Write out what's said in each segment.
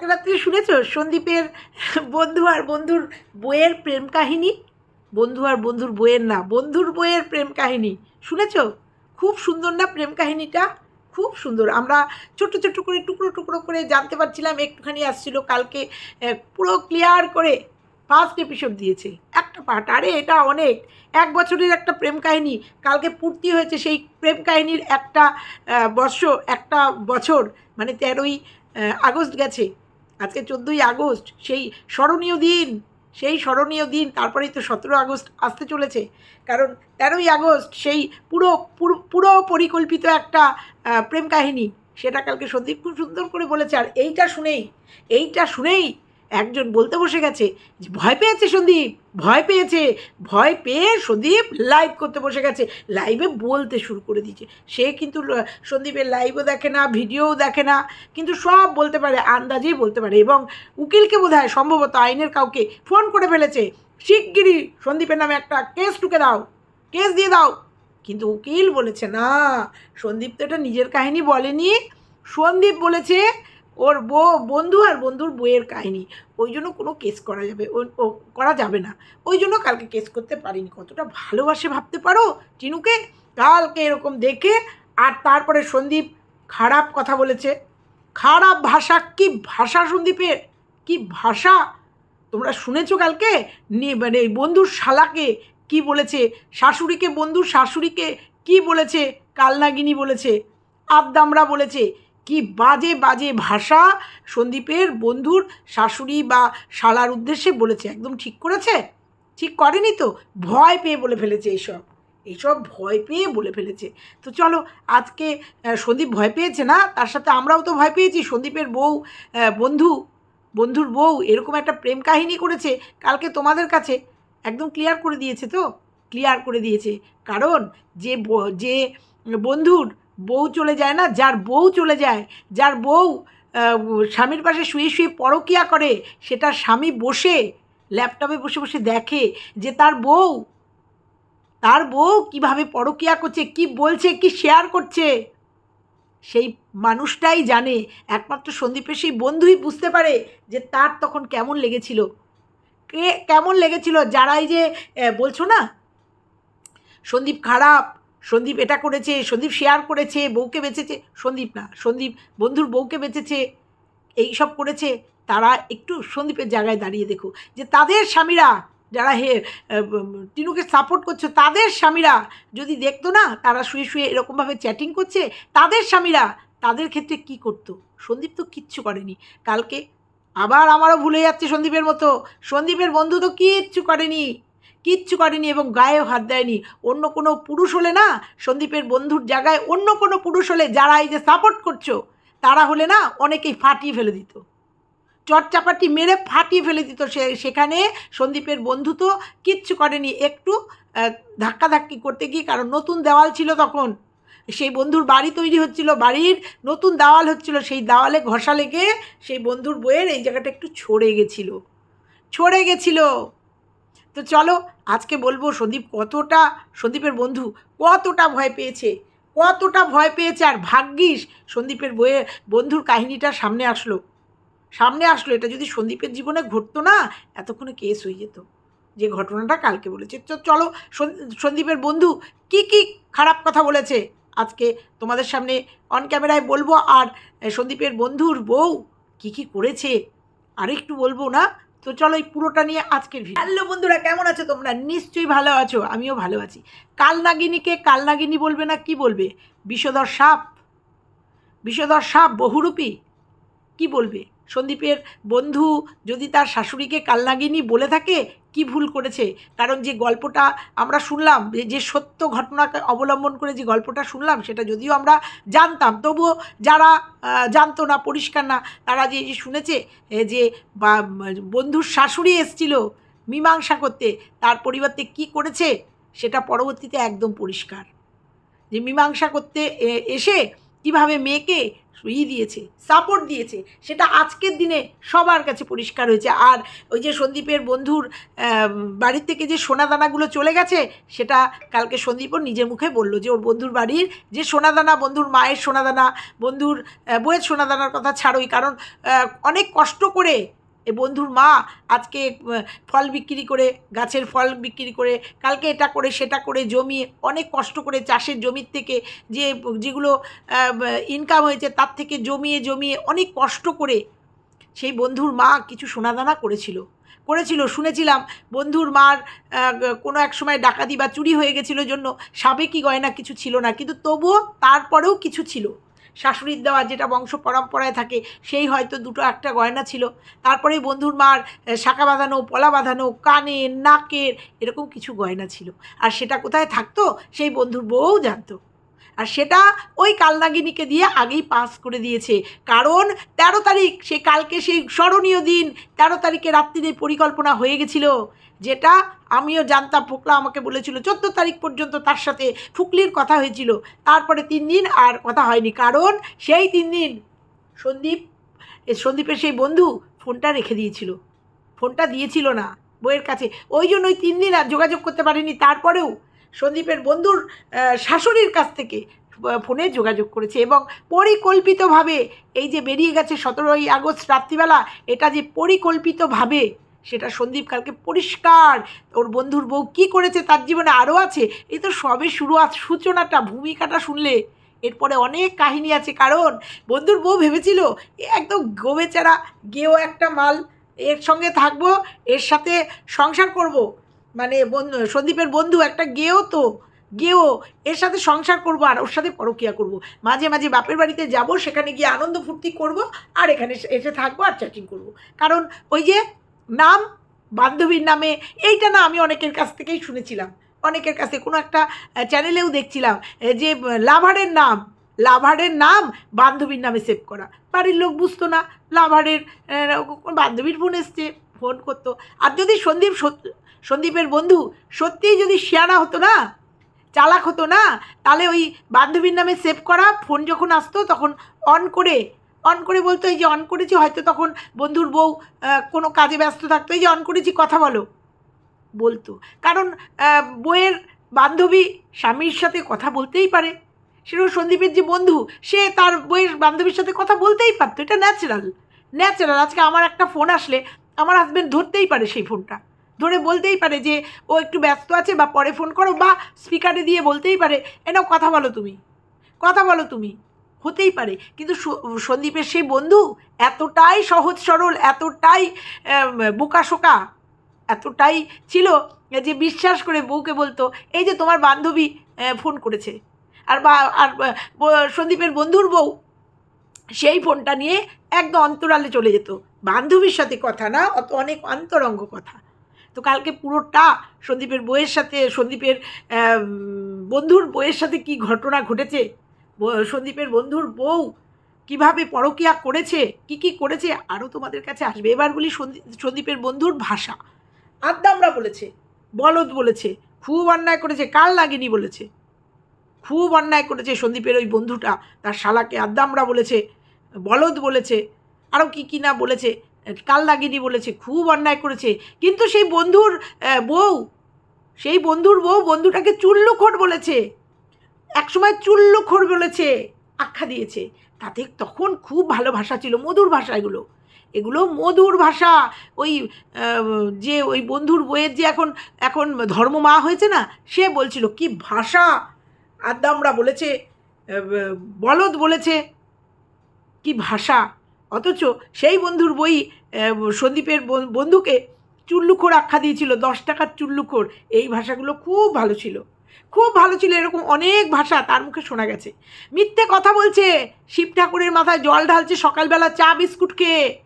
কালকে রাত্রে শুনেছো? সন্দীপের বন্ধু আর বন্ধুর বইয়ের প্রেম কাহিনী? বন্ধু আর বন্ধুর বইয়ের না, বন্ধুর বইয়ের প্রেম কাহিনী। শুনেছো? খুব সুন্দর না প্রেম কাহিনীটা? খুব সুন্দর। আমরা ছোট ছোট করে, টুকরো টুকরো করে জানতে পারছিলাম, একটুখানি আসছিল, কালকে পুরো ক্লিয়ার করে ফার্স্ট এপিসোড দিয়েছে। একটা পার্ট আরে, এটা অনেক। এক বছরের একটা প্রেম কাহিনী। কালকে পূর্তি হয়েছে সেই প্রেম কাহিনীর একটা বর্ষ, একটা বছর মানে তেরোই আগস্ট গেছে। আজকে চোদ্দোই আগস্ট, সেই স্মরণীয় দিন, সেই স্মরণীয় দিন, তারপরেই তো সতেরো আগস্ট আসতে চলেছে। কারণ তেরোই আগস্ট সেই পুরো পুরো পুরো পরিকল্পিত একটা প্রেম কাহিনী, সেটা কালকে সন্দীপ খুব সুন্দর করে বলেছে। আর এইটা শুনেই এইটা শুনেই একজন বলতে বসে গেছে ভয় পেয়েছে সন্দীপ, ভয় পেয়েছে, ভয় পেয়ে সন্দীপ লাইভ করতে বসে গেছে লাইভে বলতে শুরু করে দিয়েছে। সে কিন্তু সন্দীপের লাইভও দেখে না ভিডিওও দেখে না, কিন্তু সব বলতে পারে, আন্দাজেই বলতে পারে এবং উকিলকে বোধ হয় সম্ভবত আইনের কাউকে ফোন করে ফেলেছে। শিগগিরই সন্দীপের নামে একটা কেস টুকে দাও কেস দিয়ে দাও। কিন্তু উকিল বলেছে, না, সন্দীপ তো এটা নিজের কাহিনী বলেনি। সন্দীপ বলেছে ওর বউ, বন্ধু আর বন্ধুর বইয়ের কাহিনী। ওই জন্য কোনো কেস করা যাবে, ও- করা যাবে না। ওই জন্য কালকে কেস করতে পারিনি। কতটা ভালোবাসে ভাবতে পারো টিনুকে? কালকে এরকম দেখে আর তারপরে সন্দীপ খারাপ কথা বলেছে। খারাপ ভাষা কি ভাষা সন্দীপের? কি ভাষা? তোমরা শুনেছো কালকে? মানে বন্ধুর শালাকে কি বলেছে? শাশুড়িকে, বন্ধুর শাশুড়িকে কি বলেছে? কালনাগিনী বলেছে। আদ্দামরা বলেছে। কি বাজে বাজে ভাষা সন্দীপের বন্ধুর শাশুড়ি বা শালার উদ্দেশ্যে বলেছে, একদম ঠিক করেছে? ঠিক করেনি তো? ভয় পেয়ে বলে ফেলেছে এইসব। এইসব ভয় পেয়ে বলে ফেলেছে। তো চলো, আজকে সন্দীপ ভয় পেয়েছে না? তার সাথে আমরাও তো ভয় পেয়েছি। সন্দীপের বউ বন্ধু, বন্ধুর বউ এরকম একটা প্রেম কাহিনী করেছে কালকে তোমাদের কাছে। একদম ক্লিয়ার করে দিয়েছে তো? ক্লিয়ার করে দিয়েছে। কারণ যে যে বন্ধুর বউ চলে যায় না? যার বউ চলে যায়, যার বউ স্বামীর পাশে শুয়ে শুয়ে পরকিয়া করে, সেটা স্বামী বসে, ল্যাপটপে বসে বসে দেখে যে তার বউ তার বউ কীভাবে পরকিয়া করছে, কি বলছে, কি শেয়ার করছে। সেই মানুষটাই জানে, একমাত্র সন্দীপের সেই বন্ধুই বুঝতে পারে যে তার তখন কেমন লেগেছিল। কে, কেমন লেগেছিল? যারাই যে বলছো না? সন্দীপ খারাপ সন্দীপ এটা করেছে, সন্দীপ শেয়ার করেছে, বউকে বেঁচেছে, সন্দীপ না, সন্দীপ বন্ধুর বউকে বেঁচেছে, এই সব করেছে, তারা একটু সন্দীপের জায়গায় দাঁড়িয়ে দেখো, যে তাদের স্বামীরা যারা হে টিনুকে সাপোর্ট করছে, তাদের স্বামীরা যদি দেখতো না, তারা শুয়ে শুয়ে এরকমভাবে চ্যাটিং করছে, তাদের স্বামীরা তাদের ক্ষেত্রে কি করতো? সন্দীপ তো কিচ্ছু করেনি। কালকে আবার আমারও ভুলে যাচ্ছে সন্দীপের মতো, সন্দীপের বন্ধু তো কিচ্ছু করেনি। কিচ্ছু করেনি এবং গায়েও হাত দেয়নি। অন্য কোনো পুরুষ হলে না, সন্দীপের বন্ধুর জায়গায় অন্য কোনো পুরুষ হলে যারা এই যে সাপোর্ট করছ, তারা হলে না অনেকেই ফাটিয়ে ফেলে দিত। চটচাপাটি মেরে ফাটিয়ে ফেলে দিত সে, সেখানে সন্দীপের বন্ধু তো কিচ্ছু করেনি। একটু ধাক্কাধাক্কি করতে গিয়ে, কারণ নতুন দেওয়াল ছিল তখন, সেই বন্ধুর বাড়ি তৈরি হচ্ছিল, বাড়ির নতুন দেওয়াল হচ্ছিল, সেই দেওয়ালে ঘষা লেগে সেই বন্ধুর বইয়ের এই জায়গাটা একটু ছড়ে গেছিল। ছড়ে গেছিল। তো চলো, আজকে বলব সন্দীপ কতটা, সন্দীপের বন্ধু কতটা ভয় পেয়েছে, কতটা ভয় পেয়েছে আর ভাগ্যিস সন্দীপের বইয়ে বন্ধুর কাহিনীটা সামনে আসলো। সামনে আসলো, এটা যদি সন্দীপের জীবনে ঘটতো না, এতক্ষণে কেস হয়ে যেত। যে ঘটনাটা কালকে বলেছে। তো চলো, সন- সন্দীপের বন্ধু কি কি খারাপ কথা বলেছে, আজকে তোমাদের সামনে অন ক্যামেরায় বলব। আর সন্দীপের বন্ধুর বউ কি কি করেছে, আরেকটু বলব না? তো চলো এই পুরোটা নিয়ে আজকের ভিডিও হ্যালো বন্ধুরা, কেমন আছো তোমরা? নিশ্চয়ই ভালো আছো, আমিও ভালো আছি। কালনাগিনীকে কালনাগিনী বলবে না কি বলবে? বিষধর সাপ? বিষধর সাপ বহুরূপী? কি বলবে? সন্দীপের বন্ধু যদি তার শাশুড়িকে কালনাগিনী বলে থাকে কি ভুল করেছে? কারণ যে গল্পটা আমরা শুনলাম, যে- সত্য ঘটনাকে অবলম্বন করে যে গল্পটা শুনলাম, সেটা যদিও আমরা জানতাম, তবুও যারা জানতো না, পরিষ্কার না, তারা যে শুনেছে যে বন্ধুর শাশুড়ি এসছিল মীমাংসা করতে, তার পরিবর্তে কি করেছে, সেটা পরবর্তীতে একদম পরিষ্কার। যে মীমাংসা করতে এসে কীভাবে মেয়েকে ই দিয়েছে সাপোর্ট দিয়েছে, সেটা আজকের দিনে সবার কাছে পরিষ্কার হয়েছে। আর ওই যে সন্দীপের বন্ধুর বাড়ির থেকে যে সোনাদানাগুলো চলে গেছে, সেটা কালকে সন্দীপও নিজের মুখে বলল যে ওর বন্ধুর বাড়ির যে সোনাদানা, বন্ধুর মায়ের সোনাদানা, বন্ধুর বইয়ের সোনাদানার কথা ছাড়োই। কারণ অনেক কষ্ট করে এ বন্ধুর মা আজকে ফল বিক্রি করে, গাছের ফল বিক্রি করে, কালকে এটা করে, সেটা করে জমিয়ে, অনেক কষ্ট করে চাষের জমির থেকে যে, যেগুলো ইনকাম হয়েছে তার থেকে জমিয়ে জমিয়ে অনেক কষ্ট করে সেই বন্ধুর মা কিছু সোনাদানা করেছিল। করেছিল, শুনেছিলাম বন্ধুর মার কোনো এক সময় ডাকাতি বা চুরি হয়ে গেছিল জন্য সাবেকি গয়না কিছু ছিল না, কিন্তু তবুও তারপরেও কিছু ছিল। শাশুড়ির দেওয়া যেটা বংশ পরম্পরায় থাকে, সেই হয়তো দুটো একটা গয়না ছিল। তারপরে বন্ধুর মার শাঁখা বাঁধানো, পলা বাঁধানো কানের নাকের এরকম কিছু গয়না ছিল। আর সেটা কোথায় থাকতো, সেই বন্ধুর বউ জানতো। আর সেটা ওই কালনাগিনীকে দিয়ে আগেই পাস করে দিয়েছে। কারণ তেরো তারিখ, সে কালকে সেই স্মরণীয় দিন, তেরো তারিখে রাত্রিরে পরিকল্পনা হয়ে গেছিল, যেটা আমিও জানতাম, ফুকলা আমাকে বলেছিল, চোদ্দ তারিখ পর্যন্ত তার সাথে ফুকলির কথা হয়েছিল। তারপরে তিন দিন আর কথা হয়নি। কারণ সেই তিন দিন সন্দীপ সন্দীপের সেই বন্ধু ফোনটা রেখে দিয়েছিল। ফোনটা দিয়েছিল না বইয়ের কাছে। ওই জন্য ওই তিন দিন আর যোগাযোগ করতে পারেনি। তারপরেও সন্দীপের বন্ধুর শাশুড়ির কাছ থেকে ফোনে যোগাযোগ করেছে এবং পরিকল্পিতভাবে এই যে বেরিয়ে গেছে সতেরোই আগস্ট রাত্রিবেলা, এটা যে পরিকল্পিতভাবে সেটা সন্দীপ কালকে পরিষ্কার। ওর বন্ধুর বউ কী করেছে তার জীবনে আরও আছে? এই তো সবে শুরু সূচনাটা, ভূমিকাটা শুনলে। এরপরে অনেক কাহিনী আছে, কারণ বন্ধুর বউ ভেবেছিল, এ একদম গোবেচারা, গেও একটা মাল, এর সঙ্গে থাকব, এর সাথে সংসার করব। মানে বন্ধু, সন্দীপের বন্ধু একটা গেও তো, গেও, এর সাথে সংসার করব আর ওর সাথে পরকিয়া করব। মাঝে মাঝে বাপের বাড়িতে যাব, সেখানে গিয়ে আনন্দ ফুর্তি করব আর এখানে এসে থাকব আর চ্যাটিং করব। কারণ ওই যে নাম বান্ধবীর নামে, এইটা না আমি অনেকের কাছ থেকেই শুনেছিলাম। অনেকের কাছে কোনো একটা চ্যানেলেও দেখছিলাম যে লাভারের নাম লাভারের নাম বান্ধবীর নামে সেভ করা। বাড়ির লোক বুঝতো না, লাভারের বান্ধবীর ফোন এসছে ফোন করতো। আর যদি সন্দীপ সন্দীপের বন্ধু সত্যিই যদি শিয়ানা হতো না, চালাক হতো না, তাহলে ওই বান্ধবীর নামে সেভ করা ফোন যখন আসতো, তখন অন করে অন করে বলতো, এই যে অন করেছি, হয়তো তখন বন্ধুর বউ কোনো কাজে ব্যস্ত থাকতো, এই যে অন করেছি, কথা বলো। বলতো। কারণ বইয়ের বান্ধবী স্বামীর সাথে কথা বলতেই পারে। সেরকম সন্দীপের যে বন্ধু, সে তার বইয়ের বান্ধবীর সাথে কথা বলতেই পারতো। এটা ন্যাচারাল ন্যাচারাল আজকে আমার একটা ফোন আসলে আমার হাজব্যান্ড ধরতেই পারে সেই ফোনটা ধরে বলতেই পারে যে, ও একটু ব্যস্ত আছে বা পরে ফোন করো বা স্পিকারে দিয়ে বলতেই পারে এনাও কথা বলো তুমি। কথা বলো তুমি। হতেই পারে। কিন্তু সন্দীপের সেই বন্ধু এতটাই সহজ সরল, এতটাই বোকাশোকা, এতটাই ছিল যে বিশ্বাস করে বউকে বলতো, এই যে তোমার বান্ধবী ফোন করেছে। আর বা, আর সন্দীপের বন্ধুর বউ সেই ফোনটা নিয়ে একদম অন্তরালে চলে যেত। বান্ধবীর সাথে কথা না, অত অনেক অন্তরঙ্গ কথা। তো কালকে পুরোটা সন্দীপের বইয়ের সাথে, সন্দীপের বন্ধুর বইয়ের সাথে কি ঘটনা ঘটেছে সন্দীপের বন্ধুর বউ কীভাবে পরকিয়া করেছে, কি কি করেছে, আরও তোমাদের কাছে আসবে। এবার বলি সন্দী- সন্দীপের বন্ধুর ভাষা। আদ্দামরা বলেছে, বলদ বলেছে, খুব অন্যায় করেছে, কাল লাগেনি বলেছে। খুব অন্যায় করেছে সন্দীপের ওই বন্ধুটা, তার শালাকে আদ্দামরা বলেছে, বলদ বলেছে, আরও কি কি না বলেছে, কাল লাগিনি বলেছে, খুব অন্যায় করেছে। কিন্তু সেই বন্ধুর বউ, সেই বন্ধুর বউ বন্ধুটাকে চুল্লুখোর বলেছে। একসময় চুল্লুখোর বলেছে আখ্যা দিয়েছে। তাতে তখন খুব ভালো ভাষা ছিল, মধুর ভাষা এগুলো। এগুলো মধুর ভাষা। ওই যে ওই বন্ধুর বইয়ের যে এখন এখন ধর্ম মা হয়েছে না, সে বলছিল, কি ভাষা? আদ্দামরা বলেছে বলদ বলেছে, কি ভাষা? অথচ সেই বন্ধুর বই সন্দীপের বন- বন্ধুকে চুল্লুখোর আখ্যা দিয়েছিল, দশ টাকার চুল্লুখোর। এই ভাষাগুলো খুব ভালো ছিল। খুব ভালো ছিল এরকম অনেক ভাষা তার মুখে শোনা গেছে। মিথ্যে কথা বলছে, শিব ঠাকুরের মাথায় জল ঢালছে সকালবেলা চা বিস্কুট খেয়ে।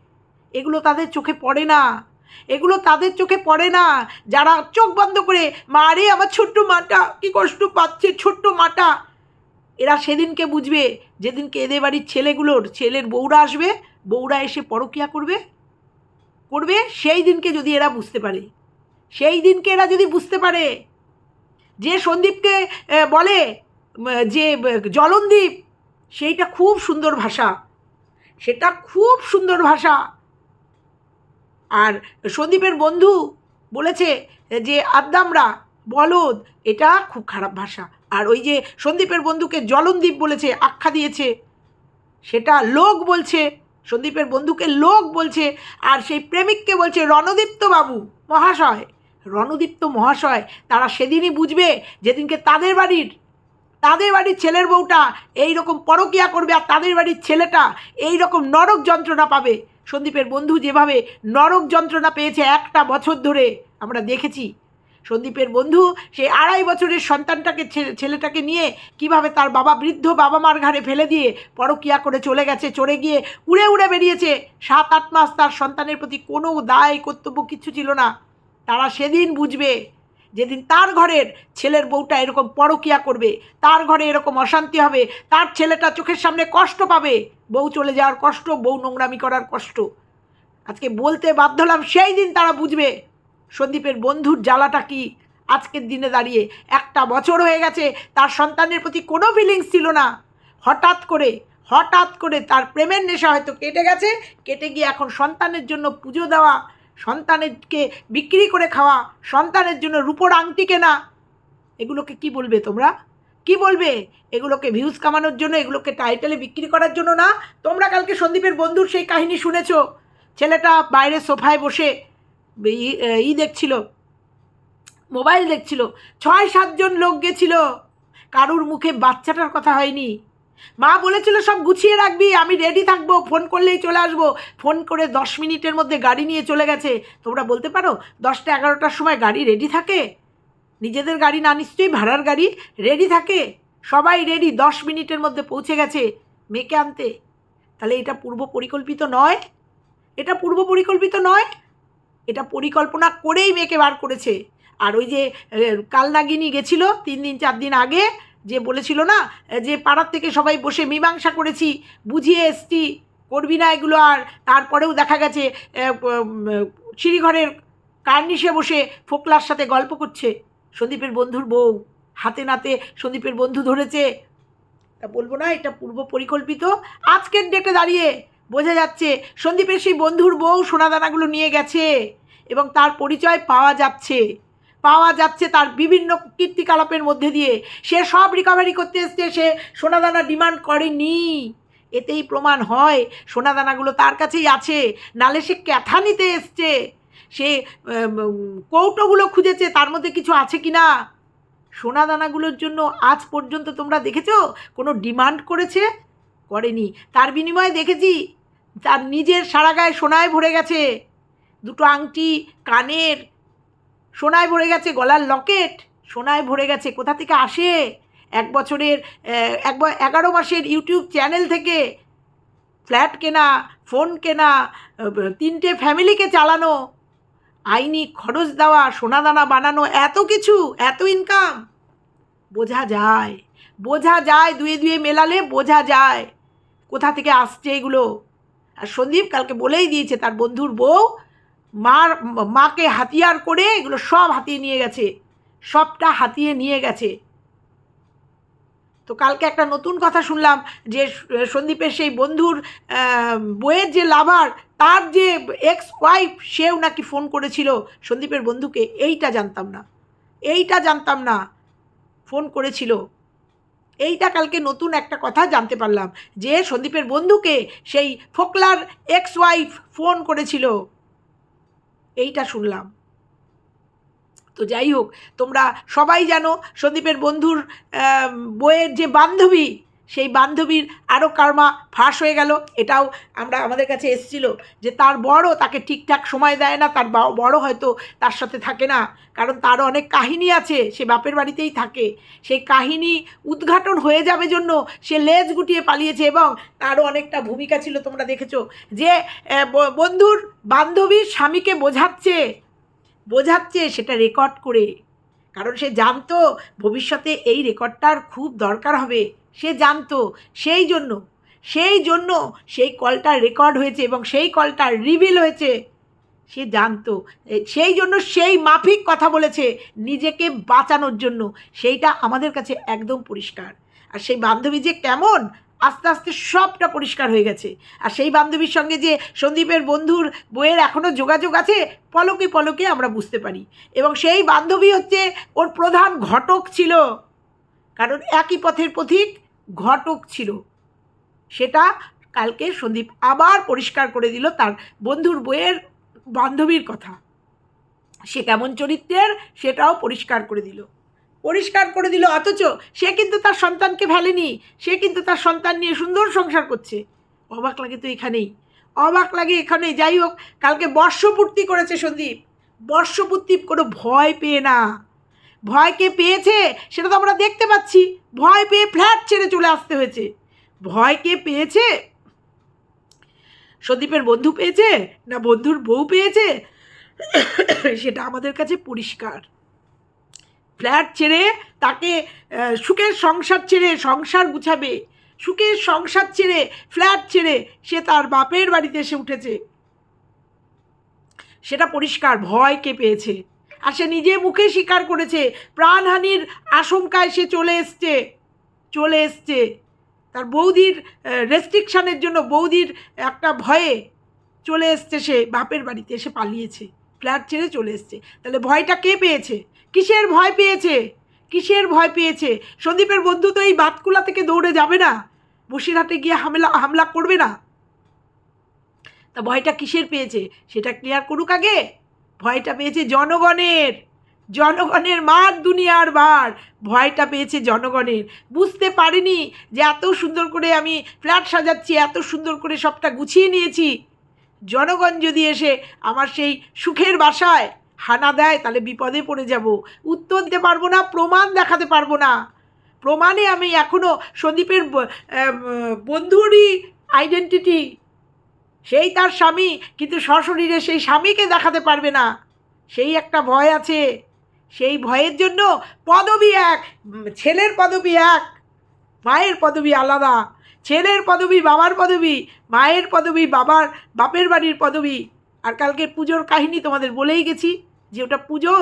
এগুলো তাদের চোখে পড়ে না। এগুলো তাদের চোখে পড়ে না। যারা চোখ বন্ধ করে, মা রে, আমার ছোট্ট মাটা, কি কষ্ট পাচ্ছে ছোট্ট মাটা। এরা সেদিনকে বুঝবে যেদিনকে এদের বাড়ির ছেলেগুলোর, ছেলের বউরা আসবে, বউরা এসে পরকিয়া করবে। করবে, সেই দিনকে যদি এরা বুঝতে পারে। সেই দিনকে এরা যদি বুঝতে পারে যে সন্দীপকে বলে যে জলনদীপ, সেইটা খুব সুন্দর ভাষা। সেটা খুব সুন্দর ভাষা। আর সন্দীপের বন্ধু বলেছে যে, আদ্দামরা, বলদ, এটা খুব খারাপ ভাষা। আর ওই যে সন্দীপের বন্ধুকে জলনদীপ বলেছে, আখ্যা দিয়েছে, সেটা লোক বলছে, সন্দীপের বন্ধুকে লোক বলছে, আর সেই প্রেমিককে বলছে, রণদীপ্ত বাবু, মহাশয়। রণদীপ্ত মহাশয়, তারা সেদিনই বুঝবে যেদিনকে তাদের বাড়ির তাদের বাড়ির ছেলের বউটা এই রকম পরকিয়া করবে আর তাদের বাড়ির ছেলেটা এই রকম নরক যন্ত্রণা পাবে। সন্দীপের বন্ধু যেভাবে নরক যন্ত্রণা পেয়েছে একটা বছর ধরে আমরা দেখেছি। সন্দীপের বন্ধু সেই আড়াই বছরের সন্তানটাকে ছেলেটাকে নিয়ে কীভাবে তার বাবা বৃদ্ধ বাবা মার ঘাড়ে ফেলে দিয়ে পরকিয়া করে চলে গেছে, চড়ে গিয়ে উড়ে উড়ে বেরিয়েছে। সাত, আট মাস তার সন্তানের প্রতি কোনো দায়, কর্তব্য কিছু ছিল না। তারা সেদিন বুঝবে যেদিন তার ঘরের ছেলের বউটা এরকম পরকিয়া করবে, তার ঘরে এরকম অশান্তি হবে, তার ছেলেটা চোখের সামনে কষ্ট পাবে। বউ চলে যাওয়ার কষ্ট, বউ নোংরামি করার কষ্ট। আজকে বলতে বাধ্য হলাম, সেই দিন তারা বুঝবে সন্দীপের বন্ধুর জ্বালাটা কি। আজকের দিনে দাঁড়িয়ে একটা বছর হয়ে গেছে, তার সন্তানের প্রতি কোনো ফিলিংস ছিল না। হঠাৎ করে হঠাৎ করে তার প্রেমের নেশা হয়তো কেটে গেছে, কেটে গিয়ে এখন সন্তানের জন্য পুজো দেওয়া সন্তানেরকে বিক্রি করে খাওয়া, সন্তানের জন্য রূপোর আংটি কেনা, এগুলোকে কি বলবে তোমরা? কি বলবে? এগুলোকে ভিউজ কামানোর জন্য, এগুলোকে টাইটেলে বিক্রি করার জন্য না? তোমরা কালকে সন্দীপের বন্ধুর সেই কাহিনী শুনেছো? ছেলেটা বাইরে সোফায় বসে ই- ই দেখছিল মোবাইল দেখছিল, ছয় সাতজন লোক গেছিল। কারুর মুখে বাচ্চাটার কথা হয়নি। মা বলেছিল, সব গুছিয়ে রাখবি, আমি রেডি থাকব ফোন করলেই চলে আসব। ফোন করে দশ মিনিটের মধ্যে গাড়ি নিয়ে চলে গেছে। তোমরা বলতে পারো, দশটা এগারোটার সময় গাড়ি রেডি থাকে? নিজেদের গাড়ি না, নিশ্চয়ই ভাড়ার গাড়ি রেডি থাকে? সবাই রেডি দশ মিনিটের মধ্যে পৌঁছে গেছে মেয়েকে আনতে। তাহলে এটা পূর্ব পরিকল্পিত নয়? এটা পূর্ব পরিকল্পিত নয়? এটা পরিকল্পনা করেই মেয়েকে বার করেছে। আর ওই যে কালনাগিনী গেছিল তিন দিন, চার দিন আগে যে বলেছিল না, যে পাড়ার থেকে সবাই বসে মীমাংসা করেছি, বুঝিয়ে এসছি, করবি না এগুলো আর। তারপরেও দেখা গেছে সিঁড়িঘরের কার্নিশে বসে ফোকলার সাথে গল্প করছে। সন্দীপের বন্ধুর বউ, হাতে নাতে সন্দীপের বন্ধু ধরেছে। তা বলব না, এটা পূর্ব পরিকল্পিত। আজকের ডেটে দাঁড়িয়ে বোঝা যাচ্ছে, সন্দীপের সেই বন্ধুর বউ সোনাদানাগুলো নিয়ে গেছে এবং তার পরিচয় পাওয়া যাচ্ছে। পাওয়া যাচ্ছে তার বিভিন্ন কীর্তিকলাপের মধ্যে দিয়ে। সে সব রিকভারি করতে এসছে, সে সোনাদানা ডিমান্ড করেনি। এতেই প্রমাণ হয়, সোনাদানাগুলো তার কাছেই আছে। নালে সে ক্যাথা নিতে এসছে। সে কৌটোগুলো খুঁজেছে, তার মধ্যে কিছু আছে কি না সোনাদানাগুলোর জন্য আজ পর্যন্ত তোমরা দেখেছ? কোনো ডিমান্ড করেছে? করেনি। তার বিনিময়ে দেখেছি, তার নিজের সারা গায়ে সোনায় ভরে গেছে। দুটো আংটি, কানের সোনায় ভরে গেছে গলার লকেট, সোনায় ভরে গেছে কোথা থেকে আসে? এক বছরের এক এগারো মাসের ইউটিউব চ্যানেল থেকে। ফ্ল্যাট কেনা, ফোন কেনা তিনটে ফ্যামিলিকে চালানো। আইনি খরচ দেওয়া, সোনাদানা বানানো, এত কিছু, এত ইনকাম বোঝা যায় বোঝা যায়, দুয়ে দুয়ে মেলালে বোঝা যায়। কোথা থেকে আসছে এগুলো? আর সন্দীপ কালকে বলেই দিয়েছে তার বন্ধুর বউ মার, মাকে হাতিয়ার করে এগুলো সব হাতিয়ে নিয়ে গেছে। সবটা হাতিয়ে নিয়ে গেছে। তো কালকে একটা নতুন কথা শুনলাম যে সন্দীপের সেই বন্ধুর বইয়ের যে লাভার, তার যে এক্স ওয়াইফ সেও নাকি ফোন করেছিল সন্দীপের বন্ধুকে। এইটা জানতাম না। এইটা জানতাম না। ফোন করেছিল। এইটা কালকে নতুন একটা কথা জানতে পারলাম যে সন্দীপের বন্ধুকে সেই ফোকলার এক্স ওয়াইফ ফোন করেছিল। এইটা শুনলাম। তো যাই হোক তোমরা সবাই জানো সন্দীপের বন্ধুর বইয়ের যে বান্ধবী সেই বান্ধবীর আরও কারমা ফাঁস হয়ে গেল। এটাও আমরা আমাদের কাছে এসেছিল যে তার বড় তাকে ঠিকঠাক সময় দেয় না, তার বড় হয়তো তার সাথে থাকে না। কারণ তারও অনেক কাহিনী আছে, সে বাপের বাড়িতেই থাকে। সেই কাহিনী উদ্ঘাটন হয়ে যাবে জন্য সে লেজ গুটিয়ে পালিয়েছে এবং তারও অনেকটা ভূমিকা ছিল তোমরা দেখেছ যে বন্ধুর বান্ধবীর স্বামীকে বোঝাচ্ছে। বোঝাচ্ছে সেটা রেকর্ড করে। কারণ সে জানতো ভবিষ্যতে এই রেকর্ডটার খুব দরকার হবে। সে জানতো, সেই জন্য সেই জন্য সেই কলটা রেকর্ড হয়েছে এবং সেই কলটা রিভিল হয়েছে। সে জানতো সেই জন্য সেই মাফিক কথা বলেছে নিজেকে বাঁচানোর জন্য। সেইটা আমাদের কাছে একদম পরিষ্কার। আর সেই বান্ধবী যে কেমন, আস্তে আস্তে সবটা পরিষ্কার হয়ে গেছে। আর সেই বান্ধবীর সঙ্গে যে সন্দীপের বন্ধুর বইয়ের এখনও যোগাযোগ আছে, পলকে পলকে আমরা বুঝতে পারি। এবং সেই বান্ধবী হচ্ছে ওর প্রধান ঘটক ছিল। কারণ একই পথের পথিক ঘটক ছিল। সেটা কালকে সন্দীপ আবার পরিষ্কার করে দিল তার বন্ধুর বইয়ের বান্ধবীর কথা। সে কেমন চরিত্রের সেটাও পরিষ্কার করে দিল। পরিষ্কার করে দিল অথচ সে কিন্তু তার সন্তানকে ফেলেনি। সে কিন্তু তার সন্তান নিয়ে সুন্দর সংসার করছে। অবাক লাগে তো এখানেই। অবাক লাগে এখানে যাই হোক, কালকে বর্ষপূর্তি করেছে সন্দীপ। বর্ষপূর্তি কোনো ভয় পেয়ে না। ভয়কে পেয়েছে সেটা তো আমরা দেখতে পাচ্ছি। ভয় পেয়ে ফ্ল্যাট ছেড়ে চলে আসতে হয়েছে। ভয়কে পেয়েছে? সন্দীপের বন্ধু পেয়েছে না বন্ধুর বউ পেয়েছে? সেটা আমাদের কাছে পরিষ্কার। ফ্ল্যাট ছেড়ে তাকে সুখের সংসার ছেড়ে সংসার গুছাবে। সুখের সংসার ছেড়ে ফ্ল্যাট ছেড়ে সে তার বাপের বাড়িতে এসে উঠেছে। সেটা পরিষ্কার ভয়কে পেয়েছে? আর সে নিজে মুখে স্বীকার করেছে, প্রাণহানির আশঙ্কায় সে চলে এসছে চলে এসছে। তার বৌদির রেস্ট্রিকশানের জন্য বৌদির একটা ভয়ে চলে এসছে সে, বাপের বাড়িতে এসে পালিয়েছে ফ্ল্যাট ছেড়ে চলে এসছে। তাহলে ভয়টা কে পেয়েছে? কিসের ভয় পেয়েছে? কিসের ভয় পেয়েছে? সন্দীপের বন্ধু তো এই বাতকুলা থেকে দৌড়ে যাবে না, বসিরহাটে গিয়ে হামলা হামলা করবে না। তা ভয়টা কিসের পেয়েছে? সেটা ক্লিয়ার করুক আগে? ভয়টা পেয়েছে জনগণের। জনগণের মার দুনিয়ার বার। ভয়টা পেয়েছে জনগণের। বুঝতে পারিনি যে এত সুন্দর করে আমি ফ্ল্যাট সাজাচ্ছি, এত সুন্দর করে সবটা গুছিয়ে নিয়েছি। জনগণ যদি এসে আমার সেই সুখের বাসায় হানা দেয়, তাহলে বিপদে পড়ে যাব। উত্তর দিতে পারব না, প্রমাণ দেখাতে পারব না। প্রমাণে আমি এখনও সন্দীপের বন্ধুরই আইডেন্টিটি সেই তার স্বামী, কিন্তু সশরীরে সেই স্বামীকে দেখাতে পারবে না। সেই একটা ভয় আছে। সেই ভয়ের জন্য পদবি এক ছেলের পদবি এক, মায়ের পদবি আলাদা। ছেলের পদবি বাবার পদবি, মায়ের পদবি বাবার, বাপের বাড়ির পদবি। আর কালকে পুজোর কাহিনী তোমাদের বলেই গেছি যে ওটা পুজো।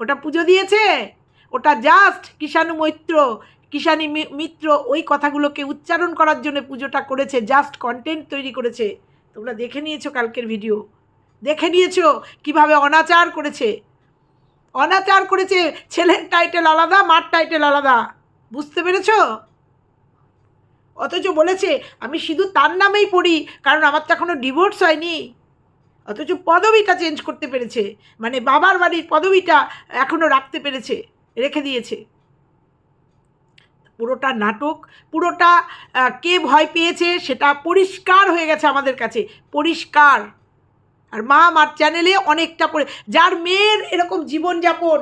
ওটা পুজো দিয়েছে? ওটা জাস্ট কিষাণু মৈত্র। কিষাণী মিত্র ওই কথাগুলোকে উচ্চারণ করার জন্য পুজোটা করেছে জাস্ট কন্টেন্ট তৈরি করেছে। তোমরা দেখে নিয়েছো কালকের ভিডিও দেখে নিয়েছো কীভাবে অনাচার করেছে। অনাচার করেছে, ছেলের টাইটেল আলাদা, মার টাইটেল আলাদা। বুঝতে পেরেছ? অথচ বলেছে, আমি শুধু তার নামেই পড়ি, কারণ আমার তো এখনও ডিভোর্স হয়নি। অথচ পদবিটা চেঞ্জ করতে পেরেছে। মানে বাবার বাড়ির পদবিটা এখনও রাখতে পেরেছে, রেখে দিয়েছে। পুরোটা নাটক, পুরোটা কে ভয় পেয়েছে সেটা পরিষ্কার হয়ে গেছে আমাদের কাছে, পরিষ্কার। আর মা মার চ্যানেলে অনেকটা পরে যার মেয়ের এরকম জীবনযাপন,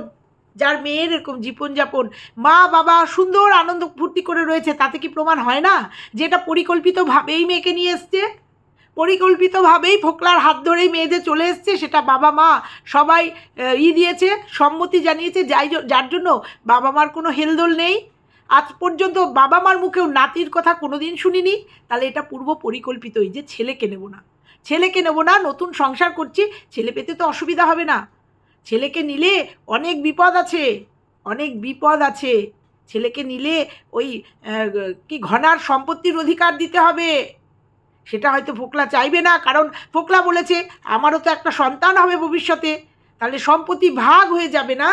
যার মেয়ের এরকম জীবনযাপন, মা, বাবা সুন্দর আনন্দ ফুর্তি করে রয়েছে, তাতে কি প্রমাণ হয় না যে এটা পরিকল্পিতভাবেই মেয়েকে নিয়ে এসছে? পরিকল্পিতভাবেই ফোকলার হাত ধরেই মেয়েদের চলে এসছে, সেটা বাবা, মা সবাই ই দিয়েছে, সম্মতি জানিয়েছে, যাই যার জন্য বাবা মার কোনো হেলদোল নেই। আজ পর্যন্ত বাবা মার মুখেও নাতির কথা কোনোদিন শুনিনি। তাহলে এটা পূর্ব পরিকল্পিতই যে ছেলেকে নেব না। ছেলেকে নেব না, নতুন সংসার করছি, ছেলে পেতে তো অসুবিধা হবে না। ছেলেকে নিলে অনেক বিপদ আছে, অনেক বিপদ আছে। ছেলেকে নিলে ওই কি ঘনার সম্পত্তির অধিকার দিতে হবে। সেটা হয়তো ফোকলা চাইবে না, কারণ ফোকলা বলেছে, আমারও তো একটা সন্তান হবে ভবিষ্যতে। তাহলে সম্পত্তি ভাগ হয়ে যাবে না?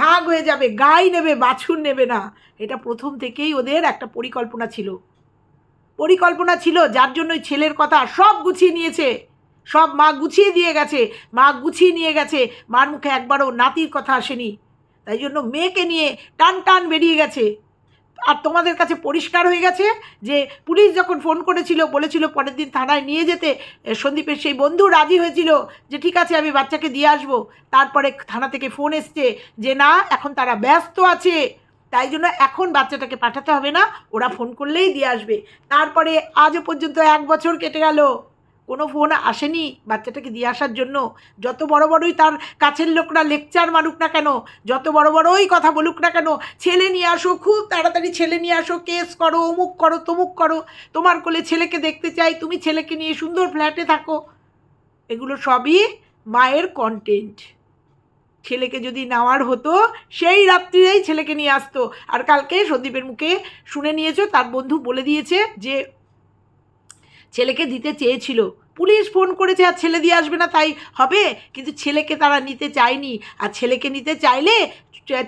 ভাগ হয়ে যাবে, গাই নেবে, বাছুর নেবে না। এটা প্রথম থেকেই ওদের একটা পরিকল্পনা ছিল। পরিকল্পনা ছিল, যার জন্য ওই ছেলের কথা সব গুছিয়ে নিয়েছে। সব মা গুছিয়ে দিয়ে গেছে, মা গুছিয়ে নিয়ে গেছে, মার মুখে একবারও নাতির কথা আসেনি। তাই জন্য মেয়েকে নিয়ে টান টান বেরিয়ে গেছে। আর তোমাদের কাছে পরিষ্কার হয়ে গেছে যে পুলিশ যখন ফোন করেছিল, বলেছিল পরের দিন থানায় নিয়ে যেতে সন্দীপের সেই বন্ধু রাজি হয়েছিল যে ঠিক আছে, আমি বাচ্চাকে দিয়ে আসব। তারপরে থানা থেকে ফোন এসছে যে না, এখন তারা ব্যস্ত আছে। তাই জন্য এখন বাচ্চাটাকে পাঠাতে হবে না, ওরা ফোন করলেই দিয়ে আসবে। তারপরে আজও পর্যন্ত এক বছর কেটে গেল। কোনো ফোন আসেনি বাচ্চাটাকে দিয়ে আসার জন্য। যত বড় বড়ই তার কাছের লোকরা লেকচার মারুক না কেন, যত বড় বড়ই কথা বলুক না কেন, ছেলে নিয়ে আসো, খুব তাড়াতাড়ি ছেলে নিয়ে আসো কেস করো, অমুক করো, তমুক করো। তোমার কোলে ছেলেকে দেখতে চাই, তুমি ছেলেকে নিয়ে সুন্দর ফ্ল্যাটে থাকো। এগুলো সবই মায়ের কন্টেন্ট ছেলেকে যদি নেওয়ার হতো, সেই রাত্রিরেই ছেলেকে নিয়ে আসতো। আর কালকে সন্দীপের মুখে শুনে নিয়েছো, তার বন্ধু বলে দিয়েছে যে ছেলেকে দিতে চেয়েছিল। পুলিশ ফোন করেছে, আর ছেলে দিয়ে আসবে না, তাই হবে। কিন্তু ছেলেকে তারা নিতে চায়নি। আর ছেলেকে নিতে চাইলে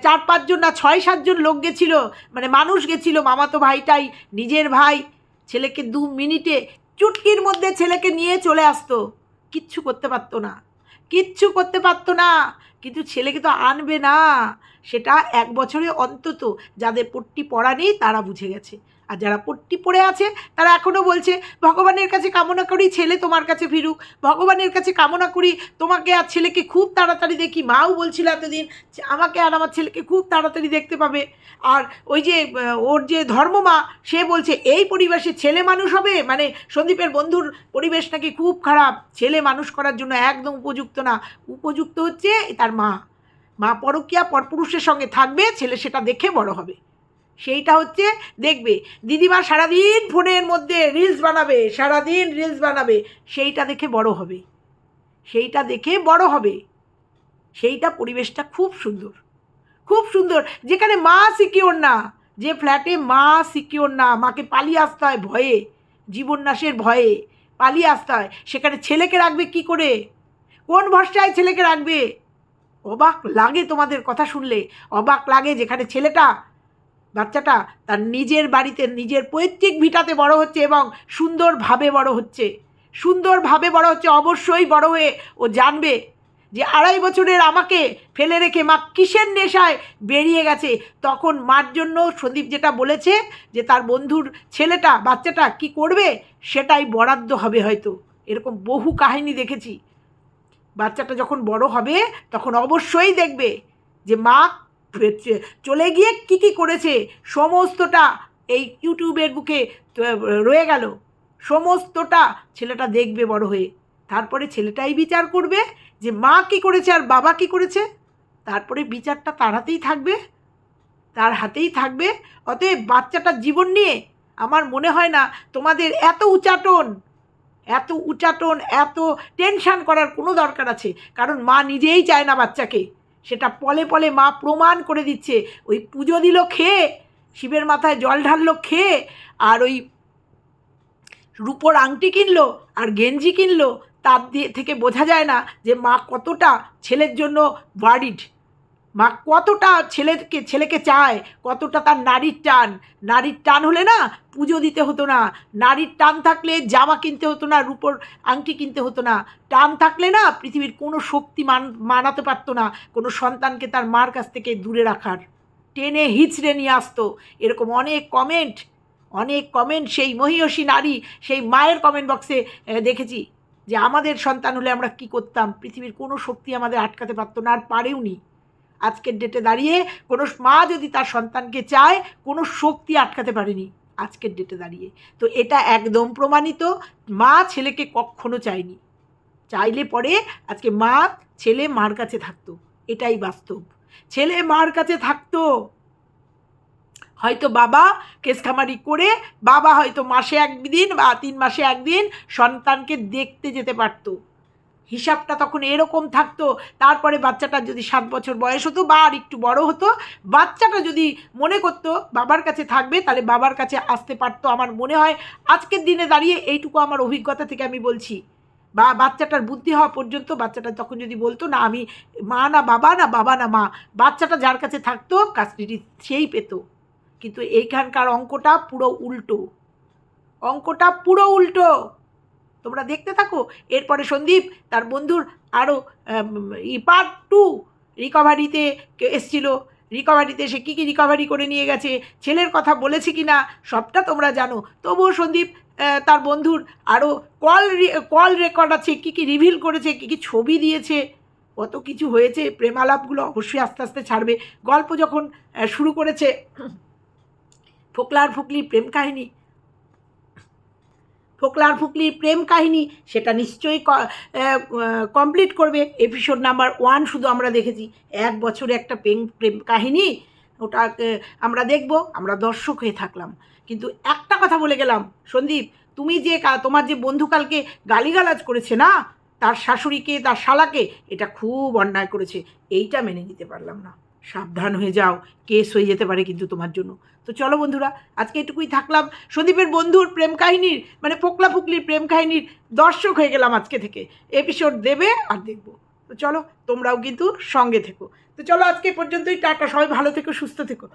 চার পাঁচজন না, ছয় সাতজন লোক গেছিল। মানে মানুষ গেছিল, মামাতো ভাইটাই, নিজের ভাই। ছেলেকে দু মিনিটে চুটকির মধ্যে ছেলেকে নিয়ে চলে আসতো। কিচ্ছু করতে পারতো না। কিচ্ছু করতে পারতো না। কিন্তু ছেলেকে তো আনবে না। সেটা এক বছরে অন্তত যাদের পট্টি পড়া নেই, তারা বুঝে গেছে। আর যারা পট্টি পড়ে আছে, তারা এখনও বলছে, ভগবানের কাছে কামনা করি ছেলে তোমার কাছে ফিরুক, ভগবানের কাছে কামনা করি তোমাকে আর ছেলেকে খুব তাড়াতাড়ি দেখি। মাও বলছিল এতদিন আমাকে আর আমার ছেলেকে খুব তাড়াতাড়ি দেখতে পাবে। আর ওই যে ওর যে ধর্মমা, সে বলছে, এই পরিবেশে ছেলে মানুষ হবে? মানে সন্দীপের বন্ধুর পরিবেশ নাকি খুব খারাপ। ছেলে মানুষ করার জন্য একদম উপযুক্ত না। উপযুক্ত হচ্ছে তার মা। মা পরকিয়া, পরপুরুষের সঙ্গে থাকবে, ছেলে সেটা দেখে বড় হবে। সেইটা হচ্ছে দেখবে, দিদিমা সারাদিন ফোনের মধ্যে রিলস বানাবে, সারাদিন রিলস বানাবে, সেইটা দেখে বড় হবে। সেইটা দেখে বড় হবে। সেইটা পরিবেশটা খুব সুন্দর। খুব সুন্দর। যেখানে মা সিকিওর না, যে ফ্ল্যাটে মা সিকিওর না, মাকে পালিয়ে আসতে হয় ভয়ে জীবন্যাসের ভয়ে পালিয়ে আসতে হয়, সেখানে ছেলেকে রাখবে কি করে? কোন ভরসায় ছেলেকে রাখবে? অবাক লাগে তোমাদের কথা শুনলে। অবাক লাগে যেখানে ছেলেটা বাচ্চাটা তার নিজের বাড়িতে, নিজের পৈতৃক ভিটাতে বড় হচ্ছে এবং সুন্দরভাবে বড় হচ্ছে। সুন্দরভাবে বড় হচ্ছে, অবশ্যই বড় হয়ে ও জানবে যে আড়াই বছরের আমাকে ফেলে রেখে মা কিসের নেশায় বেরিয়ে গেছে। তখন মার জন্য সন্দীপ যেটা বলেছে যে তার বন্ধুর ছেলেটা, বাচ্চাটা কি করবে, সেটাই বরাদ্দ হবে হয়তো। এরকম বহু কাহিনী দেখেছি। বাচ্চাটা যখন বড় হবে, তখন অবশ্যই দেখবে যে মা চলে গিয়ে কি কি করেছে? সমস্তটা এই ইউটিউবের বুকে রয়ে গেল। সমস্তটা ছেলেটা দেখবে বড় হয়ে। তারপরে ছেলেটাই বিচার করবে যে মা কি করেছে আর বাবা কি করেছে। তারপরে বিচারটা তার হাতেই থাকবে। তার হাতেই থাকবে। অতএব বাচ্চাটার জীবন নিয়ে আমার মনে হয় না তোমাদের এত উচাটন এত উচাটন, এত টেনশান করার কোনো দরকার আছে। কারণ মা নিজেই চায় না বাচ্চাকে। সেটা পলে পলে মা প্রমাণ করে দিচ্ছে। ওই পুজো দিল খেয়ে শিবের মাথায় জল ঢাললো খেয়ে আর ওই রূপোর আংটি কিনলো, আর গেঞ্জি কিনলো, তার দিয়ে থেকে বোঝা যায় না যে মা কতটা ছেলের জন্য ওয়ারিড মা, কতটা ছেলেকে ছেলেকে চায়, কতটা তার নারীর টান। নারীর টান হলে না পুজো দিতে হতো না। নারীর টান থাকলে জামা কিনতে হতো না, রূপোর আংটি কিনতে হতো না। টান থাকলে না পৃথিবীর কোনো শক্তি মান, মানাতে পারতো না, কোনো সন্তানকে তার মার কাছ থেকে দূরে রাখার। টেনে হিচড়ে নিয়ে আসতো। এরকম অনেক কমেন্ট অনেক কমেন্ট সেই মহিয়সী নারী, সেই মায়ের কমেন্ট বক্সে দেখেছি যে আমাদের সন্তান হলে আমরা কি করতাম? পৃথিবীর কোনো শক্তি আমাদের আটকাতে পারতো না, আর পারেও নি। আজকের ডেটে দাঁড়িয়ে কোনো মা যদি তার সন্তানকে চায়, কোনো শক্তি আটকাতে পারেনি আজকের ডেটে দাঁড়িয়ে। তো এটা একদম প্রমাণিত, মা ছেলেকে কখনো চায়নি। চাইলে পরে আজকে মা ছেলে মার কাছে থাকতো, এটাই বাস্তব। ছেলে মার কাছে থাকতো। হয়তো বাবা কেস খামারি করে, বাবা হয়তো মাসে একদিন বা তিন মাসে একদিন সন্তানকে দেখতে যেতে পারতো। হিসাবটা তখন এরকম থাকতো, তারপরে বাচ্চাটা যদি সাত বছর বয়স হতো বা আর একটু বড় হতো, বাচ্চাটা যদি মনে করতো বাবার কাছে থাকবে, তাহলে বাবার কাছে আসতে পারতো আমার মনে হয়। আজকের দিনে দাঁড়িয়ে এইটুকু আমার অভিজ্ঞতা থেকে আমি বলছি। বা বাচ্চাটার বুদ্ধি হওয়া পর্যন্ত বাচ্চাটা তখন যদি বলতো, না, আমি মা না বাবা না বাবা না মা। বাচ্চাটা যার কাছে থাকতো, কাস্টডি সেই পেতো। কিন্তু এইখানকার অঙ্কটা পুরো উল্টো। অঙ্কটা পুরো উল্টো। তোমরা দেখতে থাকো। এরপরে সন্দীপ, তার বন্ধুর আরও পার্ট টু রিকভারিতে এসছিল। রিকভারিতে সে কী কী রিকভারি করে নিয়ে গেছে, ছেলের কথা বলেছে কি না সবটা তোমরা জানো। তবুও সন্দীপ তার বন্ধুর আরও কল কল রেকর্ড আছে, কী কী রিভিল করেছে, কী কী ছবি দিয়েছে, কত কিছু হয়েছে, প্রেমালাপগুলো অবশ্যই আস্তে আস্তে ছাড়বে। গল্প যখন শুরু করেছে ফোকলার ফুকলি প্রেম কাহিনী ফোকলার ফুকলির প্রেম কাহিনী সেটা নিশ্চয়ই কমপ্লিট করবে। এপিসোড নাম্বার ওয়ান শুধু আমরা দেখেছি। এক বছরে একটা প্রেম প্রেম কাহিনী, ওটা আমরা দেখব, আমরা দর্শক হয়ে থাকলাম। কিন্তু একটা কথা বলে গেলাম, সন্দীপ, তুমি যে তোমার যে বন্ধু কালকে গালিগালাজ করেছে না, তার শাশুড়িকে, তার শালাকে, এটা খুব অন্যায় করেছে। এইটা মেনে নিতে পারলাম না। সাবধান হয়ে যাও। কেস হয়ে যেতে পারে কিন্তু তোমার জন্য। তো চলো বন্ধুরা, আজকে এটুকুই থাকলাম। সন্দীপের বন্ধুর প্রেম কাহিনীর মানে পোকলা পুকলির প্রেম কাহিনীর দর্শক হয়ে গেলাম আজকে থেকে। এপিসোড দেবে আর দেখব। তো চলো, তোমরাও কিন্তু সঙ্গে থেকো। তো চলো আজকে পর্যন্তই, টাটা, সবাই ভালো থেকো, সুস্থ থেকো।